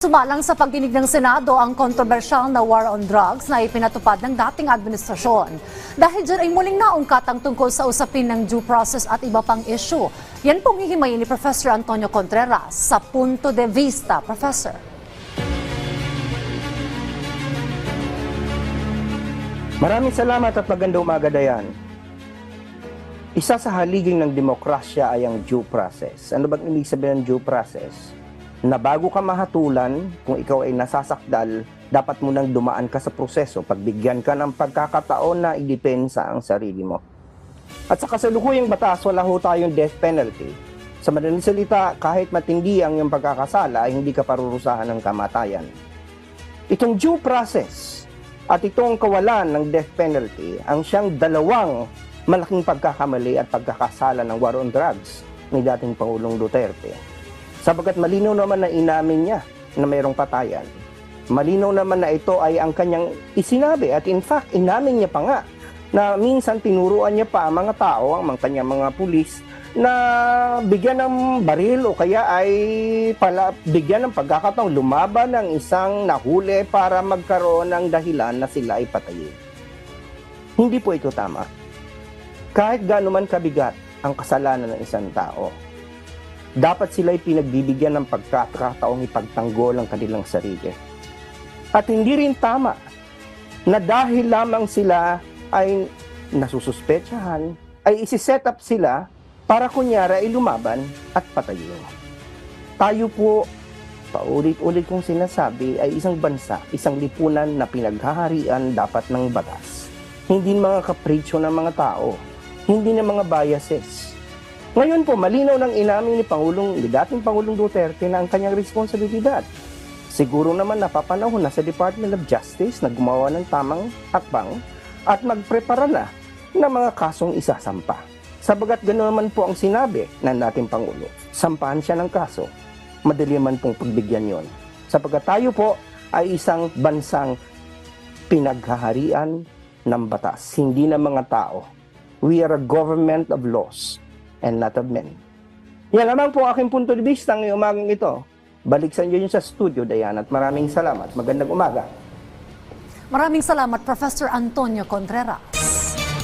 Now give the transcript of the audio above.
Sumalang sa pagdinig ng Senado ang kontrobersyal na war on drugs na ipinatupad ng dating administrasyon. Dahil dyan ay muling naungkat ang tungkol sa usapin ng due process at iba pang issue. Yan pong hihimayin ni Professor Antonio Contreras sa Punto de Vista. Professor. Maraming salamat at magandang umaga, Dayan. Isa sa haliging ng demokrasya ay ang due process. Ano bang ibig sabihin ng due process? Na bago ka mahatulan, kung ikaw ay nasasakdal, dapat mo nang dumaan ka sa proseso, pagbigyan ka ng pagkakataon na idepensa ang sarili mo. At sa kasalukuyang batas, wala ho tayong death penalty. Sa madaling salita, kahit matindi ang iyong pagkakasala, ay hindi ka parurusahan ng kamatayan. Itong due process at itong kawalan ng death penalty ang siyang dalawang malaking pagkakamali at pagkakasala ng war on drugs ni dating Pangulong Duterte. Sabagat malinaw naman na inamin niya na mayroong patayan. Malinaw naman na ito ay ang kanyang isinabi at in fact inamin niya pa nga na minsan tinuruan niya pa ang mga tao, ang mga kanyang mga pulis na bigyan ng baril o kaya ay pala, bigyan ng pagkakataong lumaban ng isang nahuli para magkaroon ng dahilan na sila ay patayin. Hindi po ito tama. Kahit gaano man kabigat ang kasalanan ng isang tao, dapat sila ay pinagbibigyan ng pagkakataong ipagtanggol ang kanilang sarili. At hindi rin tama na dahil lamang sila ay nasususpetsahan, ay isi-set up sila para kunyara ay lumaban at patayin. Tayo po, paulit-ulit kong sinasabi, ay isang bansa, isang lipunan na pinaghaharian dapat ng batas. Hindi mga kapritsyo ng mga tao, hindi ng mga biases. Ngayon po, malinaw ng inamin ni Pangulong, ni dating Pangulong Duterte na ang kanyang responsibilidad. Siguro naman napapanahon na sa Department of Justice na gumawa ng tamang hakbang at magprepara na ng mga kasong isasampa. Sabagat gano'n naman po ang sinabi ng dating Pangulo, sampahan siya ng kaso, madali man pong pagbigyan yon. Sabagat tayo po ay isang bansang pinaghaharian ng batas, hindi ng mga tao. We are a government of laws and not of men. Yan lamang po aking punto de vista ngayong umagang ito. Balik sa inyo sa studio, Dayan, at maraming salamat. Magandang umaga. Maraming salamat Professor Antonio Contreras.